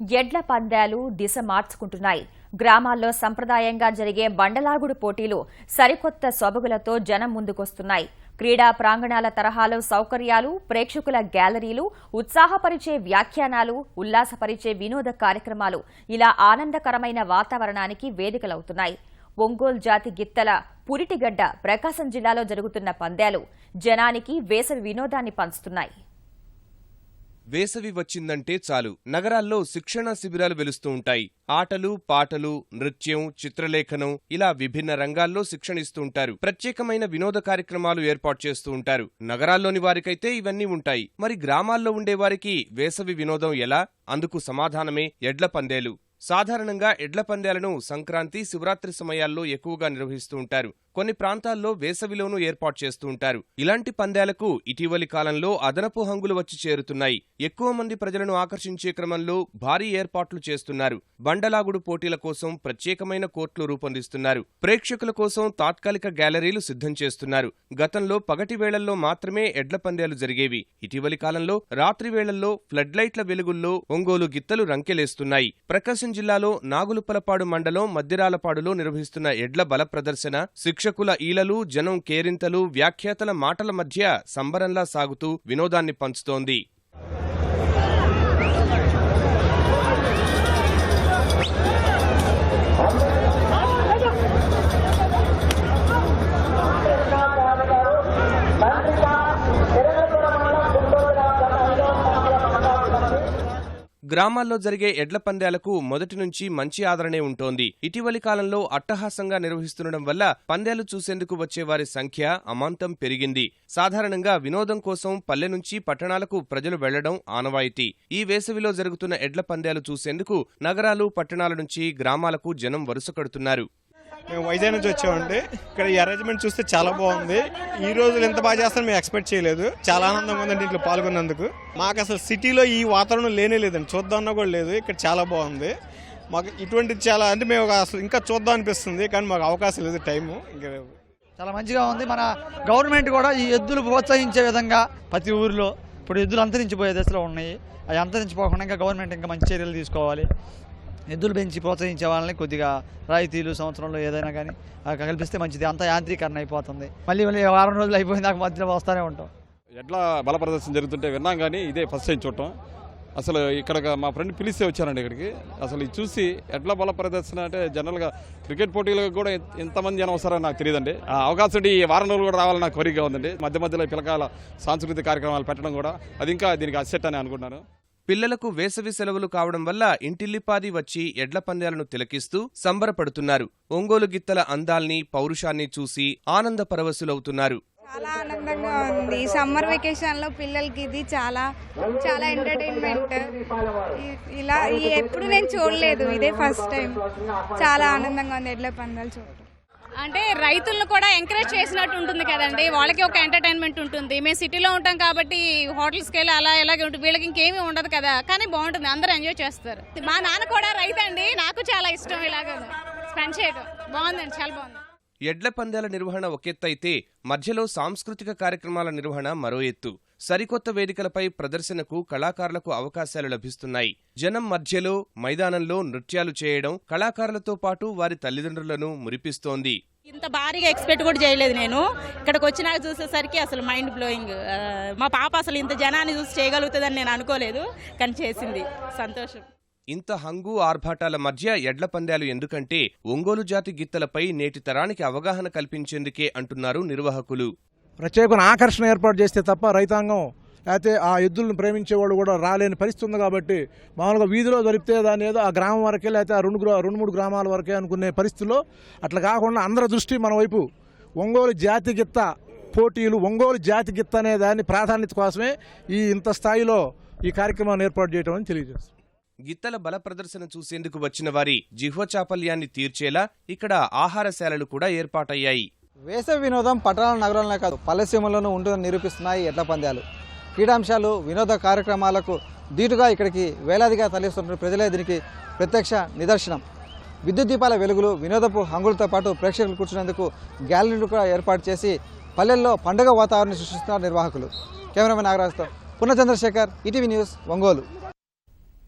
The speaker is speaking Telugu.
ఎడ్ల పందాలు దిశ మార్చుకుంటున్నాయి. గ్రామాల్లో సంప్రదాయంగా జరిగే బండలాగుడు పోటీలు సరికొత్త సొబగులతో జనం ముందుకొస్తున్నాయి. క్రీడా ప్రాంగణాల తరహాలో సౌకర్యాలు ప్రేక్షకుల గ్యాలరీలు ఉత్సాహపరిచే వ్యాఖ్యానాలు ఉల్లాసపరిచే వినోద కార్యక్రమాలు ఇలా ఆనందకరమైన వాతావరణానికి వేదికలవుతున్నాయి. ఒంగోలు జాతి గిత్తల పురిటిగడ్డ ప్రకాశం జిల్లాలో జరుగుతున్న పందాలు జనానికి వేసవి వినోదాన్ని పంచుతున్నాయి. వేసవి వచ్చిందంటే చాలు. నగరాల్లో శిక్షణ శిబిరాలు వెలుస్తూ ఉంటాయి. ఆటలు పాటలు నృత్యం చిత్రలేఖనం ఇలా విభిన్న రంగాల్లో శిక్షణ ఇస్తూ ఉంటారు. ప్రత్యేకమైన వినోద కార్యక్రమాలు ఏర్పాటు చేస్తూ ఉంటారు. నగరాల్లోని వారికైతే ఇవన్నీ ఉంటాయి. మరి గ్రామాల్లో ఉండేవారికి వేసవి వినోదం ఎలా? అందుకు సమాధానమే ఎడ్ల పందేలు. సాధారణంగా ఎడ్ల పందేలను సంక్రాంతి శివరాత్రి సమయాల్లో ఎక్కువగా నిర్వహిస్తూ ఉంటారు. కొన్ని ప్రాంతాల్లో వేసవిలోనూ ఏర్పాటు చేస్తూ ఉంటారు. ఇలాంటి పందేలకు ఇటీవలి కాలంలో అదనపు హంగులు వచ్చి చేరుతున్నాయి. ఎక్కువ మంది ప్రజలను ఆకర్షించే క్రమంలో భారీ ఏర్పాట్లు చేస్తున్నారు. బండలాగుడు పోటీల కోసం ప్రత్యేకమైన కోర్టులు రూపొందిస్తున్నారు. ప్రేక్షకుల కోసం తాత్కాలిక గ్యాలరీలు సిద్ధం చేస్తున్నారు. గతంలో పగటి వేళల్లో మాత్రమే ఎడ్ల పందేలు జరిగేవి. ఇటీవలి కాలంలో రాత్రి వేళల్లో ఫ్లడ్ లైట్ల వెలుగుల్లో ఒంగోలు గిత్తలు రంకెలేస్తున్నాయి. ప్రకాశం జిల్లాలో నాగులుపలపాడు మండలం మద్దిరాలపాడులో నిర్వహిస్తున్న ఎడ్ల బల ప్రదర్శన శిక్ష శిక్షకుల ఈలలు జనం కేరింతలు వ్యాఖ్యాతల మాటల మధ్య సంబరంలా సాగుతూ వినోదాన్ని పంచుతోంది. గ్రామాల్లో జరిగే ఎడ్ల పందాలకు మొదటి నుంచి మంచి ఆదరణే ఉంటోంది. ఇటీవలి కాలంలో అట్టహాసంగా నిర్వహిస్తుండడం వల్ల పందాలు చూసేందుకు వచ్చేవారి సంఖ్య అమాంతం పెరిగింది. సాధారణంగా వినోదం కోసం పల్లె నుంచి పట్టణాలకు ప్రజలు వెళ్ళడం ఆనవాయితీ. ఈ వేసవిలో జరుగుతున్న ఎడ్ల పందాలు చూసేందుకు నగరాలు పట్టణాల నుంచి గ్రామాలకు జనం వరుస కడుతున్నారు. మేము వైజాగ్ నుంచి వచ్చామండి. ఇక్కడ ఈ అరేంజ్మెంట్ చూస్తే చాలా బాగుంది. ఈ రోజులు ఎంత బాగా చేస్తారని మేము ఎక్స్పెక్ట్ చేయలేదు. చాలా ఆనందంగా ఉందండి దీంట్లో పాల్గొన్నందుకు. మాకు అసలు సిటీలో ఈ వాతావరణం లేనే లేదండి. చూద్దామన్నా కూడా లేదు. ఇక్కడ చాలా బాగుంది. మాకు ఇటువంటి చాలా అంటే మేము అసలు ఇంకా చూద్దాం అనిపిస్తుంది కానీ మాకు అవకాశం లేదు టైము ఇంకా చాలా మంచిగా ఉంది. మన గవర్నమెంట్ కూడా ఈ ఎద్దులు ప్రోత్సహించే విధంగా ప్రతి ఊరిలో ఇప్పుడు ఎద్దులు అంతరించిపోయే దశలో ఉన్నాయి. అవి అంతరించిపోకుండా ఇంకా గవర్నమెంట్ ఇంకా మంచి చర్యలు తీసుకోవాలి. ఎద్దులు పెంచి ప్రోత్సహించే వాళ్ళని కొద్దిగా రాయితీలు సంవత్సరంలో ఏదైనా కానీ ఆ కల్పిస్తే మంచిది. అంతా యాంత్రీకరణ అయిపోతుంది. మళ్ళీ మళ్ళీ వారం రోజులు అయిపోయిన దాకా మధ్యలో వస్తూనే ఉంటాం. ఎట్లా బల ప్రదర్శన జరుగుతుంటే విన్నాం కానీ ఇదే ఫస్ట్ టైం చూడటం. అసలు ఇక్కడ మా ఫ్రెండ్ పిలిస్తే వచ్చానండి ఇక్కడికి. అసలు ఇది చూసి ఎట్లా బల ప్రదర్శన అంటే జనరల్గా క్రికెట్ పోటీలకు కూడా ఎంతమంది జనం వస్తారో నాకు తెలియదండి. ఆ అవకాశం ఈ వారం రోజులు కూడా రావాలని నాకు కోరికగా ఉందండి. మధ్య మధ్యలో పిలకాల సాంస్కృతిక కార్యక్రమాలు పెట్టడం కూడా. అది ఇంకా దీనికి అసెట్ అని అనుకుంటున్నాను. పిల్లలకు వేసవి సెలవులు కావడం వల్ల ఇంటిల్లిపాది వచ్చి ఎడ్ల పందాలను తిలకిస్తూ సంబరపడుతున్నారు. ఒంగోలు గిత్తల అందాల్ని పౌరుషాన్ని చూసి ఆనంద పరవశులవుతున్నారు. చాలా ఆనందంగా ఉంది. ఈ సమ్మర్ వెకేషన్లో పిల్లలకి ఇది చాలా చాలా ఎంటర్టైన్మెంట్. ఇలా ఎప్పుడు నేను చూడలేదు. ఇదే ఫస్ట్ టైం. చాలా ఆనందంగా ఉంది ఎడ్ల పందాలు చూడటం. అంటే రైతులను కూడా ఎంకరేజ్ చేసినట్టు ఉంటుంది కదండి. వాళ్ళకి ఒక ఎంటర్టైన్మెంట్ ఉంటుంది. మేము సిటీలో ఉంటాం కాబట్టి హోటల్స్కి వెళ్ళి అలా ఇలాగే ఉంటుంది. వీళ్ళకి ఇంకేమీ ఉండదు కదా. కానీ బాగుంటుంది. అందరూ ఎంజాయ్ చేస్తారు. మా నాన్న కూడా రైతు అండి నాకు చాలా ఇష్టం ఇలాగ. స్పెండ్ చేయడం బాగుందండి. చాలా బాగుంది. ఎడ్ల పందాల నిర్వహణ ఒకెత్తైతే మధ్యలో సాంస్కృతిక కార్యక్రమాల నిర్వహణ మరో ఎత్తు. సరికొత్త వేదికలపై ప్రదర్శనకు కళాకారులకు అవకాశాలు లభిస్తున్నాయి. జనం మధ్యలో మైదానంలో నృత్యాలు చేయడం కళాకారులతో పాటు వారి తల్లిదండ్రులను మురిపిస్తోంది. ఇంత భారీగా ఎక్స్పెక్ట్ కూడా చేయలేదు నేను. ఇక్కడికి వచ్చినాక చూసేసరికి అసలు మైండ్ బ్లోయింగ్ మా పాప అసలు ఇంత జనాన్ని చూసి చేయగలుగుతుందని నేను అనుకోలేదు కానీ చేసింది. సంతోషం. ఇంత హంగు ఆర్భాటాల మధ్య ఎడ్ల పందాలు ఎందుకంటే ఒంగోలు జాతి గిత్తలపై నేటి తరానికి అవగాహన కల్పించేందుకే అంటున్నారు నిర్వాహకులు. ప్రత్యేకమైన ఆకర్షణ ఏర్పాటు చేస్తే తప్ప రైతాంగం అయితే ఆ ఎద్దులను ప్రేమించేవాళ్ళు కూడా రాలేని పరిస్థితి ఉంది కాబట్టి మామూలుగా వీధిలో దొరికితే దాని ఏదో ఆ గ్రామం వరకే లేకపోతే ఆ రెండు గ్రా- రెండు మూడు గ్రామాల వరకే అనుకునే పరిస్థితుల్లో అట్లా కాకుండా అందరి దృష్టి మన వైపు. ఒంగోలు జాతి గిత్త పోటీలు ఒంగోలు జాతి గిత్త అనే దాని ప్రాధాన్యత కోసమే ఈ ఇంత స్థాయిలో ఈ కార్యక్రమాన్ని ఏర్పాటు చేయడం అని తెలియజేస్తుంది. గిత్తల బల ప్రదర్శన చూసేందుకు వచ్చిన వారి జిహ్వ చాపల్యాన్ని తీర్చేలా ఇక్కడ ఆహారశాలలు కూడా ఏర్పాటయ్యాయి. వేసవి వినోదం పట్టణాల నగరంలో కాదు పల్లెసీమలోనూ ఉంటుందని నిరూపిస్తున్నాయి ఎడ్ల పందాలు క్రీడాంశాలు వినోద కార్యక్రమాలకు దీటుగా ఇక్కడికి వేలాదిగా తరలిస్తున్న ప్రజలే దీనికి ప్రత్యక్ష నిదర్శనం. విద్యుత్ దీపాల వెలుగులు వినోదపు హంగులతో పాటు ప్రేక్షకులు కూర్చునేందుకు గ్యాలరీలు కూడా ఏర్పాటు చేసి పల్లెల్లో పండుగ వాతావరణం సృష్టిస్తున్నారు నిర్వాహకులు. కెమెరామెన్ నాగరాజుతో పునః చంద్రశేఖర్ ఈటీవీ న్యూస్ ఒంగోలు.